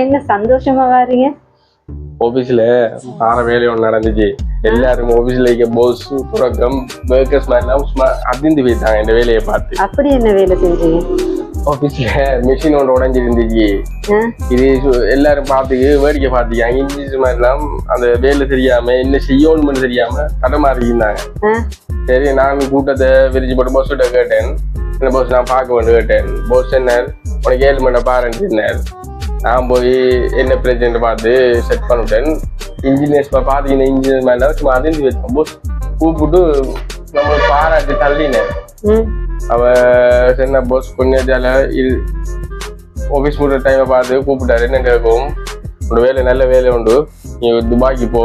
என்ன சந்தோஷமா வாரீங்க? ஆபீஸ்ல ஆற வேலை ஒன்று நடந்துச்சு. எல்லாரும் ஆபீஸ்ல இருக்க போஸ் புறக்கம் ஒர்க்கர்ஸ் மாதிரிலாம் அதிர்ந்து போயிட்டாங்க இந்த வேலையை பார்த்து. அப்படி என்ன வேலை செஞ்சீங்க? ஆபீஸ்ல மிஷின் ஒன்று உடஞ்சி இருந்துச்சு ஆ? இது எல்லாரும் பார்த்துக்கு வேடிக்கை பார்த்துக்காங்க இன்ஜினியர்ஸ் மாதிரிலாம் அந்த வேலை தெரியாம என்ன செய்யணும்னு தெரியாம தடமாறி இருந்தாங்க? சரி நான் கூட்டத்தை விரிச்சு போட்டு boss கிட்ட கேட்டேன். இந்த போஸ் நான் பார்க்க வந்து கேட்டேன். போஸ் என்ன? உனக்கு ஏழு மணி பாருன்னு நான் போய் என்ன பிரச்சனை பார்த்து செட் பண்ணிட்டேன் இன்ஜினியர்ஸ் பார்த்தீங்கன்னா இன்ஜினியர் மேல சும்மா அதிர்ந்து வச்சோம் போஸ் கூப்பிட்டு நம்ம பாராட்டி தள்ளினேன். அவ சின்ன போஸ் கொஞ்சம் இது ஆஃபீஸ் முடிற டைமை பார்த்து கூப்பிட்டாரு. என்ன கேட்கும்? உன்னோட வேலை நல்ல வேலை உண்டு. நீ துபாய்க்கு போ.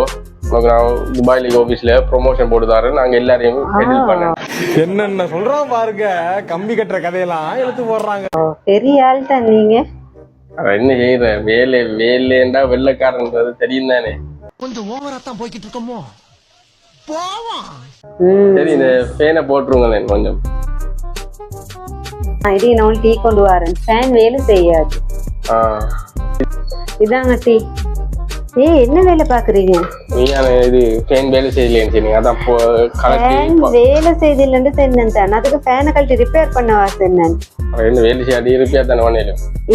உனக்கு நான் துபாயில ஆஃபீஸில் ப்ரொமோஷன் போட்டு தரேன் நாங்கள் எல்லாரையும் ஹெண்டில் பண்ணேன். என்னென்ன சொல்றான் பாருங்க கம்பி கட்டுற கதையெல்லாம் இழுத்து போடுறாங்க. பெரிய ஆள் தான் நீங்க என்ன செய்யறேன்? வேலை வேலைண்டா வெள்ளைக்காரன்றது தெரியும் தானே. கொஞ்சம் ஓவரா தான் போய்கிட்டு இருக்கோமோ? போவோம். சரி இந்த ஃபேனை போட்டுருங்களேன் கொஞ்சம். நான் இடி நான் டீ கொண்டு வரேன். ஃபேன் வேலை செய்யாது. ஆ. இதாங்க டீ. ஏய் என்ன வேலை பாக்குறீங்க நீங்க இது ஃபேன் வேலை செய்யலைன்னு சொன்னீங்க அதான் போ ஃபேன் வேலை செய்தில்லன்னு சொன்னேன் தான் அதுக்கு ஃபேனை கழட்டி ரிப்பேர் பண்ணவா சொன்னேன் என்ன வேலை செய்யாடி இருப்பியா தானே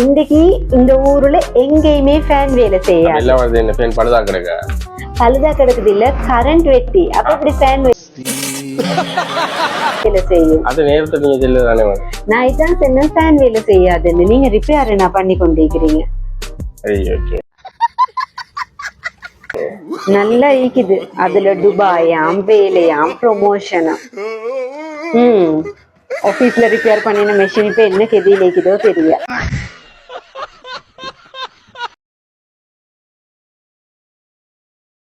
இன்னைக்கு இந்த ஊர்ல எங்கேயுமே ஃபேன் வேலை செய்யாது. எல்லாம் வருது இந்த ஃபேன் பழுதா கிடக்கா? பழுதா கிடக்குது இல்ல கரண்ட் வெட்டி. அப்ப இப்படி ஃபேன் வேலை செய்யும். அது நீங்க தானே நான் இதான் சொன்னேன் ஃபேன் வேலை செய்யாதுன்னு. நீங்க ரிப்பேர் என்ன பண்ணி கொண்டிருக்கிறீங்க ஐயோ நல்லா இருக்குது அதுல துபாயாம் வேலையாம் ப்ரொமோஷனாம் ம் ஆஃபீஸ்ல ரிப்பேர் பண்ணின மெஷின் இப்ப என்ன கெதியில இருக்குதோ தெரியல